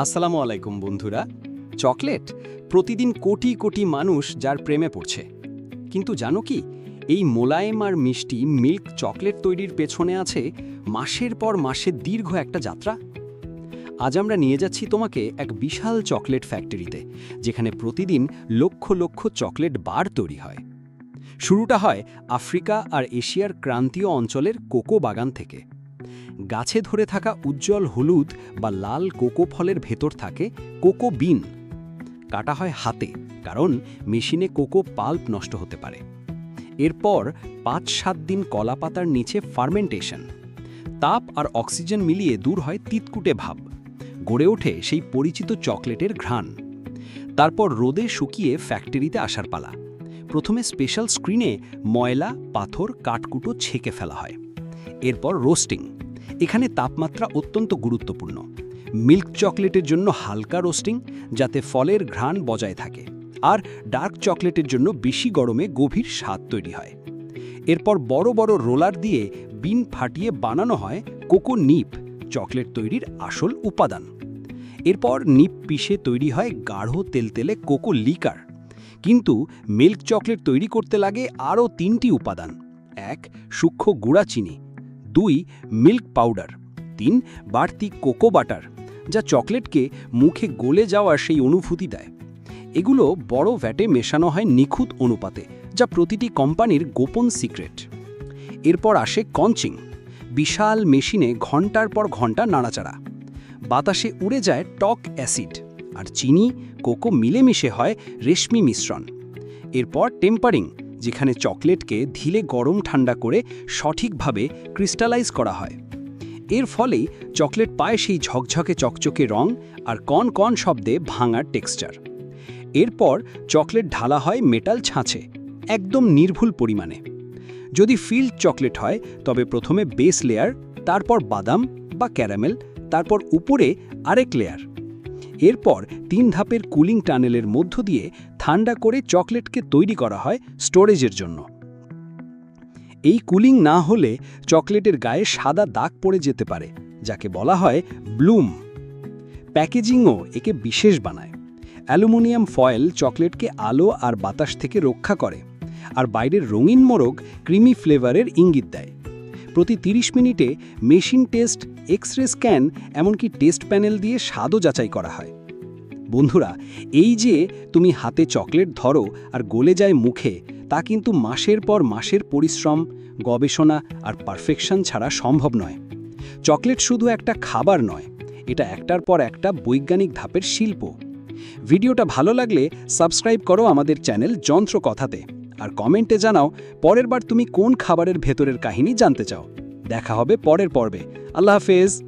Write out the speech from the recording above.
আসসালামু আলাইকুম বন্ধুরা। চকলেট প্রতিদিন কোটি কোটি মানুষ যার প্রেমে পড়ছে। কিন্তু জানো কি, এই মোলায়েম আর মিষ্টি মিল্ক চকলেট তৈরির পেছনে আছে মাসের পর মাসের দীর্ঘ একটা যাত্রা। আজ আমরা নিয়ে যাচ্ছি তোমাকে এক বিশাল চকলেট ফ্যাক্টরিতে, যেখানে প্রতিদিন লক্ষ লক্ষ চকলেট বার তৈরি হয়। শুরুটা হয় আফ্রিকা আর এশিয়ার ক্রান্তীয় অঞ্চলের কোকো বাগান থেকে। গাছে ধরে থাকা উজ্জ্বল হলুদ বা লাল কোকো ফলের ভেতর থাকে কোকো বিন। কাটা হয় হাতে, কারণ মেশিনে কোকো পাল্প নষ্ট হতে পারে। এরপর পাঁচ সাত দিন কলা পাতার নিচে ফার্মেন্টেশন। তাপ আর অক্সিজেন মিলিয়ে দূর হয় তিতকুটে ভাব। গড়ে ওঠে সেই পরিচিত চকলেটের ঘ্রাণ। তারপর রোদে শুকিয়ে ফ্যাক্টরিতে আসার পালা। প্রথমে স্পেশাল স্ক্রিনে ময়লা, পাথর, কাঠকুটো ছেঁকে ফেলা হয়। এরপর রোস্টিং। এখানে তাপমাত্রা অত্যন্ত গুরুত্বপূর্ণ। মিল্ক চকলেটের জন্য হালকা রোস্টিং, যাতে ফলের ঘ্রাণ বজায় থাকে, আর ডার্ক চকলেটের জন্য বেশি গরমে গভীর স্বাদ তৈরি হয়। এরপর বড় বড় রোলার দিয়ে বিন ফাটিয়ে বানানো হয় কোকো নিপ, চকলেট তৈরির আসল উপাদান। এরপর নিপ পিষে তৈরি হয় গাঢ় তেলতেলে কোকো লিকার। কিন্তু মিল্ক চকলেট তৈরি করতে লাগে আরও তিনটি উপাদান। এক, সূক্ষ্ম গুঁড়া চিনি দুই, মিল্ক পাউডার। তিন, বাড়তি কোকো বাটার, যা চকলেটকে মুখে গলে যাওয়ার সেই অনুভূতি দেয়। এগুলো বড় ভ্যাটে মেশানো হয় নিখুঁত অনুপাতে, যা প্রতিটি কোম্পানির গোপন সিক্রেট। এরপর আসে কঞ্চিং বিশাল মেশিনে ঘণ্টার পর ঘণ্টা নাড়াচাড়া। বাতাসে উড়ে যায় টক অ্যাসিড, আর চিনি, কোকো মিলেমিশে হয় রেশমি মিশ্রণ। এরপর টেম্পারিং যেখানে চকলেটকে ধীরে গরম ঠান্ডা করে সঠিকভাবে ক্রিস্টালাইজ করা হয়। এর ফলেই চকলেট পায় সেই ঝকঝকে চকচকে রং আর কন কন শব্দে ভাঙার টেক্সচার। এরপর চকলেট ঢালা হয় মেটাল ছাঁচে, একদম নির্ভুল পরিমাণে। যদি ফিল্ড চকলেট হয়, তবে প্রথমে বেস লেয়ার, তারপর বাদাম বা ক্যারামেল, তারপর উপরে আরেক লেয়ার। এরপর তিন ধাপের কুলিং টানেলের মধ্য দিয়ে ঠান্ডা করে চকলেটকে তৈরি করা হয় স্টোরেজের জন্য। এই কুলিং না হলে চকলেটের গায়ে সাদা দাগ পড়ে যেতে পারে, যাকে বলা হয় ব্লুম। প্যাকেজিংও একে বিশেষ বানায়। অ্যালুমিনিয়াম ফয়েল চকলেটকে আলো আর বাতাস থেকে রক্ষা করে, আর বাইরের রঙিন মোরগ ক্রিমি ফ্লেভারের ইঙ্গিত দেয়। প্রতি 30 মিনিটে machine test X ray scan, এমনকি টেস্ট প্যানেল দিয়ে স্বাদও যাচাই করা হয়। বন্ধুরা, এই যে তুমি হাতে চকলেট ধরো আর গলে যায় মুখে, তা কিন্তু মাসের পর মাসের পরিশ্রম, গবেষণা আর পারফেকশন ছাড়া সম্ভব নয়। চকলেট শুধু একটা খাবার নয়, এটা একটার পর একটা বৈজ্ঞানিক ধাপের শিল্প। ভিডিওটা ভালো লাগলে সাবস্ক্রাইব করো আমাদের চ্যানেল যন্ত্র কথাতে আর কমেন্টে জানাও পরের বার তুমি কোন খাবারের ভেতরের কাহিনী জানতে চাও। দেখা হবে পরের পর্বে। আল্লাহ হাফেজ।